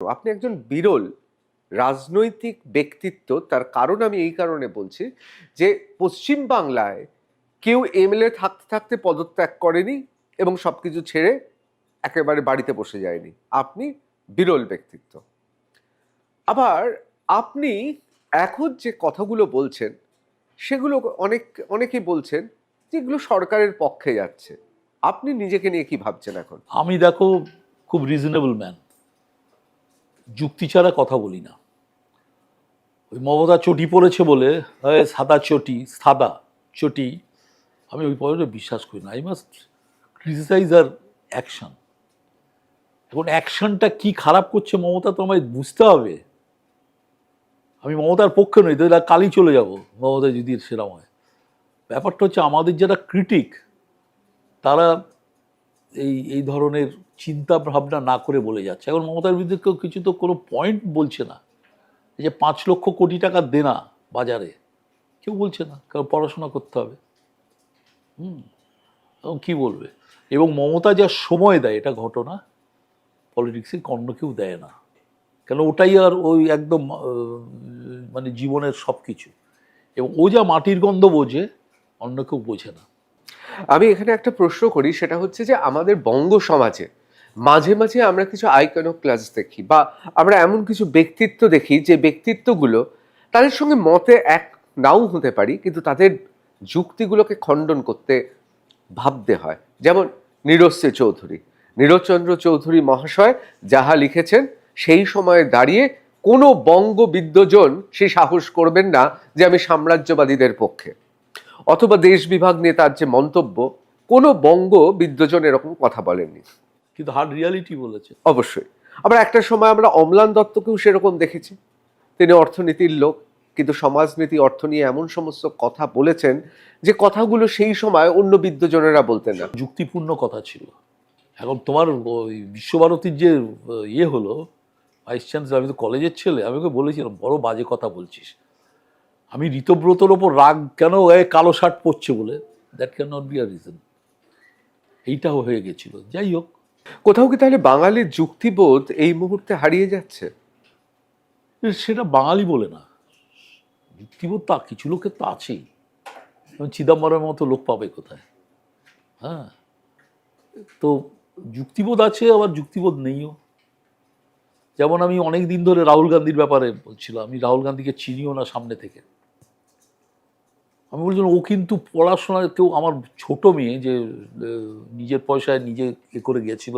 আপনি একজন বিরল রাজনৈতিক ব্যক্তিত্ব, তার কারণ আমি এই কারণে বলছি যে পশ্চিম বাংলায় কেউ এমএলএ থাকতে থাকতে পদত্যাগ করেনি এবং সবকিছু ছেড়ে একেবারে বাড়িতে বসে যায়নি। আপনি বিরল ব্যক্তিত্ব। আবার আপনি এখন যে কথাগুলো বলছেন, সেগুলো অনেক, অনেকেই বলছেন যেগুলো সরকারের পক্ষে যাচ্ছে। আপনি নিজেকে নিয়ে কি ভাবছেন এখন? আমি দেখো খুব রিজনেবল ম্যান যুক্তি ছাড়া কথা বলি না। ওই মমতা চটি পড়েছে বলে "এই সাদা চটি সাদা চটি, আমি ওই পয়েন্টে বিশ্বাস করি না। আই মাস্ট ক্রিটিসাইজ আর অ্যাকশন এখন অ্যাকশনটা কি খারাপ করছে মমতা তো আমায় বুঝতে হবে। আমি মমতার পক্ষে নই, তাহলে কালই চলে যাব মমতা যদি সেরকম হয় ব্যাপারটা হচ্ছে আমাদের যারা ক্রিটিক তারা এই এই ধরনের চিন্তা ভাবনা না করে বলে যাচ্ছে। এখন মমতার বিরুদ্ধে কেউ কিছু তো কোনো পয়েন্ট বলছে না। এই যে পাঁচ লক্ষ কোটি টাকা দেনা বাজারে, কেউ বলছে না, কারণ পড়াশোনা করতে হবে। হুম এবং কী বলবে? এবং মমতা যা সময় দেয়, এটা ঘটনা পলিটিক্সে অন্য কেউ দেয় না। কেন ওটাই আর ওই একদম মানে জীবনের সব কিছু এবং ও যা মাটির গন্ধ বোঝে, অন্য কেউ বোঝে না। আমি এখানে একটা প্রশ্ন করি, সেটা হচ্ছে যে আমাদের বঙ্গ সমাজে মাঝে মাঝে আমরা কিছু আইকনো ক্লাস দেখি বা আমরা এমন কিছু ব্যক্তিত্ব দেখি যে ব্যক্তিত্বগুলো তাদের সঙ্গে মতে এক নাও হতে পারি, কিন্তু তাদের যুক্তিগুলোকে খণ্ডন করতে ভাবতে হয়। যেমন নীরস্যে চৌধুরী। নীরজচন্দ্র চৌধুরী মহাশয় যাহা লিখেছেন, সেই সময়ে দাঁড়িয়ে কোনো বঙ্গ বিদ্বজন সে সাহস করবেন না যে আমি সাম্রাজ্যবাদীদের পক্ষে। অথবা দেশ বিভাগ নিয়ে তার যে মন্তব্য, কোনো বঙ্গ বিদ্বজন এরকম কথা বলেননি। কিন্তু হার্ড রিয়ালিটি বলেছে। অবশ্যই। আবার একটা সময় আমরা অম্লান দত্তকেও সেরকম দেখেছি। তিনি অর্থনীতির লোক কিন্তু সমাজনীতি অর্থ নিয়ে এমন সমস্ত কথা বলেছেন যে কথাগুলো সেই সময় অন্য বিদ্বজনেরা বলতেন না। যুক্তিপূর্ণ কথা ছিল। এখন তোমার ওই বিশ্বভারতীর যে ইয়ে হলো ভাইস চ্যান্সেলর আমি তো কলেজের ছেলে আমি ওকে বলেছিলাম বড় বাজে কথা বলছিস। আমি ঋতব্রতর ওপর রাগ কেন এ কালো শার্ট পরছে বলে? That can not be a reason এইটাও হয়ে গেছিল। যাই হোক কোথাও কি তাহলে বাঙালির যুক্তিবোধ এই মুহূর্তে হারিয়ে যাচ্ছে? সেটা বাঙালি বলে না। যুক্তিবোধ তা, কিছু লোকের তো আছেই। চিদম্বরের মতো লোক পাবে কোথায়? হ্যাঁ। তো যুক্তিবোধ আছে, আবার যুক্তিবোধ নেইও। যেমন আমি অনেক দিন ধরে রাহুল গান্ধীর ব্যাপারে বলছিলাম, আমি রাহুল গান্ধীকে চিনিও না সামনে থেকে। আমি বলছিলাম ও কিন্তু পড়াশোনার কেউ আমার ছোট মেয়ে যে নিজের পয়সায় নিজে এ করে গিয়েছিল,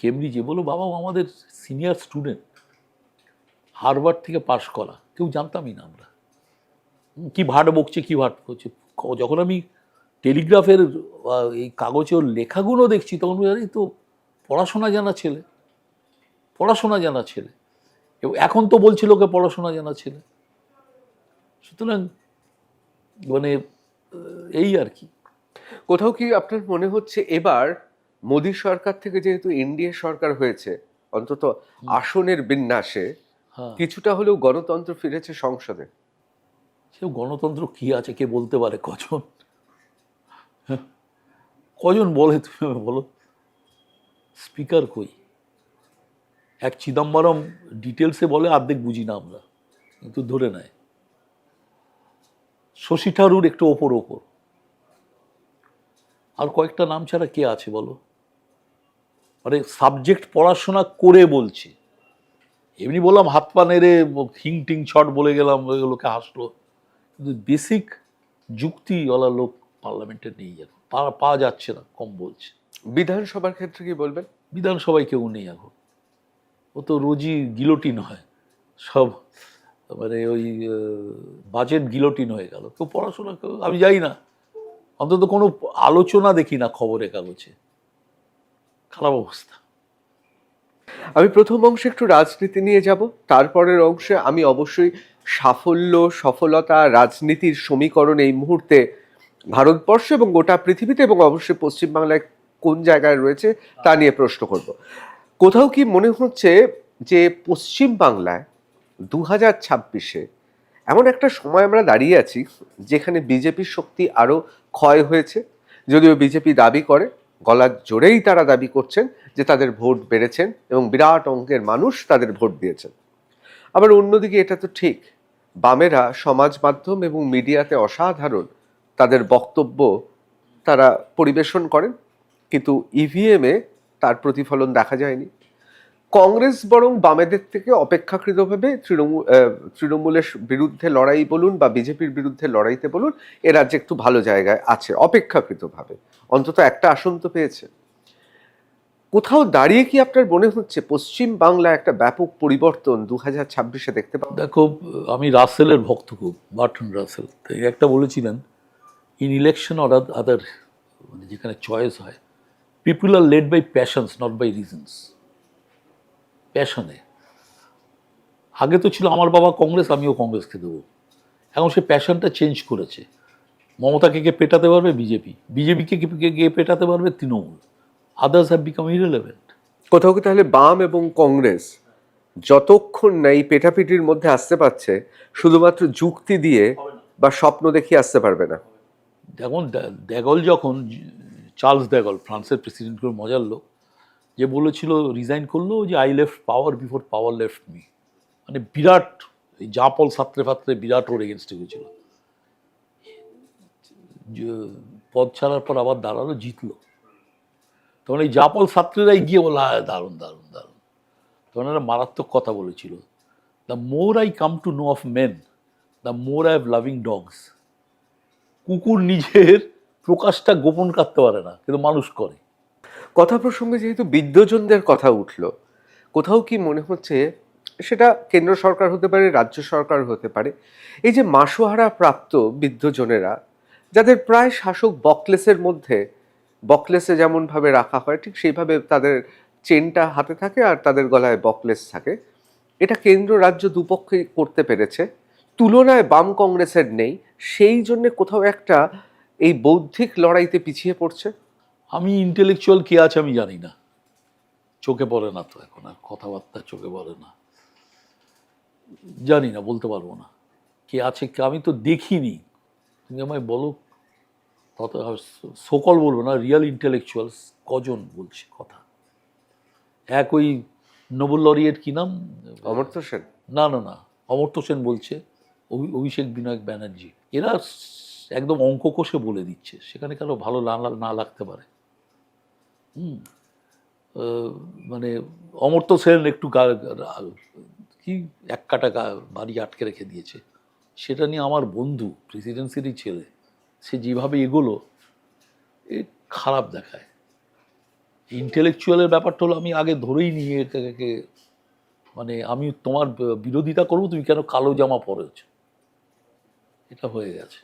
কেমব্রিজে বলো বাবা আমাদের সিনিয়র স্টুডেন্ট হারবার্ড থেকে পাশ করা, কেউ জানতামই না আমরা। কি ভাট বকছে, কি ভাট করছে। যখন আমি টেলিগ্রাফের এই কাগজে ওর লেখাগুলো দেখছি, তখন আরে, তো পড়াশোনা জানা ছেলে, পড়াশোনা জানা ছেলে। এবং এখন তো বলছিল ওকে পড়াশোনা জানা ছেলে। সুতরাং মানে এই আর কি। কোথাও কি আপনার মনে হচ্ছে এবার মোদী সরকার থেকে যেহেতু এনডিএ সরকার হয়েছে অন্তত আসনের বিন্যাসে হ্যাঁ। কিছুটা হলেও গণতন্ত্র ফিরেছে সংসদে? সে গণতন্ত্র কি আছে কে বলতে পারে কজন? হ্যাঁ, কজন বলে তুমি বলো? স্পিকার কই? এক চিদম্বরম ডিটেলসে বলে অর্ধেক বুঝি না আমরা কিন্তু ধরে নেয়। শশী থারুর একটু ওপর ওপর। আর কয়েকটা নাম ছাড়া কে আছে বলো? মানে সাবজেক্ট পড়াশোনা করে বলছে। এমনি বললাম হাত পা নেড়ে হিং টিং ছট বলে গেলাম ওগুলোকে হাসলো। কিন্তু বেসিক যুক্তিওয়ালা লোক পার্লামেন্টে নেই এখন। পা- পাওয়া যাচ্ছে না কম বলছে। বিধানসভার ক্ষেত্রে কি বলবেন? বিধানসভায় কেউ নেই এখন। ও তো রোজই গিলোটিন হয় সব মানে ওই বাজেট গিলোটিন হয়ে গেল। কেউ পড়াশোনা কেউ, আমি যাই না। অন্তত কোনো আলোচনা দেখি না খবরের কাগজে। খারাপ অবস্থা। আমি প্রথম অংশে একটু রাজনীতি নিয়ে যাব, তারপরের অংশে আমি অবশ্যই সাফল্য, সফলতা, রাজনীতির সমীকরণ এই মুহূর্তে ভারতবর্ষ এবং গোটা পৃথিবীতে এবং অবশ্যই পশ্চিমবাংলায় কোন জায়গায় রয়েছে তা নিয়ে প্রশ্ন করব। কোথাও কি মনে হচ্ছে যে পশ্চিম বাংলায় দু হাজার ছাব্বিশে এমন একটা সময় আমরা দাঁড়িয়ে আছি যেখানে বিজেপির শক্তি আরও ক্ষয় হয়েছে। যদিও বিজেপি দাবি করে, গলার জোরেই তারা দাবি করছেন যে তাদের ভোট বেড়েছেন এবং বিরাট অঙ্কের মানুষ তাদের ভোট দিয়েছেন। আবার অন্যদিকে এটা তো ঠিক, বামেরা সমাজ মাধ্যম এবং মিডিয়াতে অসাধারণ তাদের বক্তব্য তারা পরিবেশন করেন, কিন্তু ইভিএমে তার প্রতিফলন দেখা যায়নি। কংগ্রেস বরং বামেদের থেকে অপেক্ষাকৃতভাবে তৃণমূল তৃণমূলের বিরুদ্ধে লড়াই বলুন বা বিজেপির বিরুদ্ধে লড়াইতে বলুন, এ রাজ্যে একটু ভালো জায়গায় আছে, অপেক্ষাকৃতভাবে। অন্তত একটা আসন তো পেয়েছে। কোথাও দাঁড়িয়ে কি আপনার মনে হচ্ছে পশ্চিম বাংলা একটা ব্যাপক পরিবর্তন দু হাজার ছাব্বিশে দেখতে পাবো দেখো, আমি রাসেলের ভক্ত খুব বার্টন রাসেল। একটা বলেছিলেন ইন ইলেকশন অর আদার মানে যেখানে চয়েস হয় people are led by passions not by reasons প্যাশনে। আগে তো ছিল আমার বাবা কংগ্রেস আমিও কংগ্রেসকে দেবো। এখন সে প্যাশনটা চেঞ্জ করেছে। মমতাকে কে পেটাতে পারবে বিজেপি। বিজেপিকে কে পেটাতে পারবে Trinamool. Others have become irrelevant কোথাও কি তাহলে বাম এবং কংগ্রেস যতক্ষণ না এই পেটাপিটির মধ্যে আসতে পারছে শুধুমাত্র যুক্তি দিয়ে বা স্বপ্ন দেখিয়ে আসতে পারবে না? দেখুন ড্যাগল যখন চার্লস ড্যাগল ফ্রান্সের প্রেসিডেন্ট করে মজার লোক যে বলেছিল রিজাইন করল যে I left power before power left me মানে বিরাট, এই জাপল সাত্রে ফাত্রে বিরাট ওর এগেনস্টে হয়েছিল। পদ ছাড়ার পর আবার দাঁড়াল, জিতলো। তখন এই জাপল ছাত্রীরাই গিয়ে বলা দারুণ দারুণ দারুণ। তখন একটা মারাত্মক কথা বলেছিল the more I come to know of men the more I have loving dogs কুকুর নিজের প্রকাশটা গোপন করতে পারে না, কিন্তু মানুষ করে। কথা প্রসঙ্গে যেহেতু বিদ্যজনদের কথা উঠল, কোথাও কি মনে হচ্ছে সেটা কেন্দ্র সরকার হতে পারে, রাজ্য সরকার হতে পারে? এই যে মাসোহারা প্রাপ্ত বিদ্যজনেরা যাদের প্রায় শাসক বকলেসের মধ্যে, বকলেসে যেমনভাবে রাখা হয়, ঠিক সেইভাবে তাদের চেনটা হাতে থাকে আর তাদের গলায় বকলেস থাকে। এটা কেন্দ্র রাজ্য দুপক্ষে করতে পেরেছে। তুলনায় বাম কংগ্রেসের নেই। সেই জন্য কোথাও একটা এই বৌদ্ধিক লড়াইতে পিছিয়ে পড়ছে। আমি ইন্টেলেকচুয়াল কে আছে আমি জানি না। চোখে পড়ে না তো এখন আর কথাবার্তা চোখে পড়ে না। জানি না বলতে পারব না। কে আছে কে আমি তো দেখিনি। তুমি আমায় বলো তত সকল বলব না রিয়েল ইন্টেলেকচুয়ালস কজন বলছে কথা? এক ওই নোবেল লরিয়েট কি নাম? অমর্ত্য সেন। না না না অমর্ত্য সেন বলছে অভি- অভিষেক বিনায়ক ব্যানার্জি। এরা একদম অঙ্ক কষে বলে দিচ্ছে। সেখানে কেন ভালো না না লাগতে পারে? মানে অমর্ত্য সেন একটু কি এক কাটা বাড়ি আটকে রেখে দিয়েছে। সেটা নিয়ে আমার বন্ধু, প্রেসিডেন্সিরই ছেলে, সে যেভাবে এগোলো, এ খারাপ দেখায়। ইন্টেলেকচুয়ালের ব্যাপারটা হলো আমি আগে ধরেই নিয়ে এটাকে মানে আমি তোমার বিরোধিতা করব, তুমি কেন কালো জামা পরেছ? এটা হয়ে গেছে।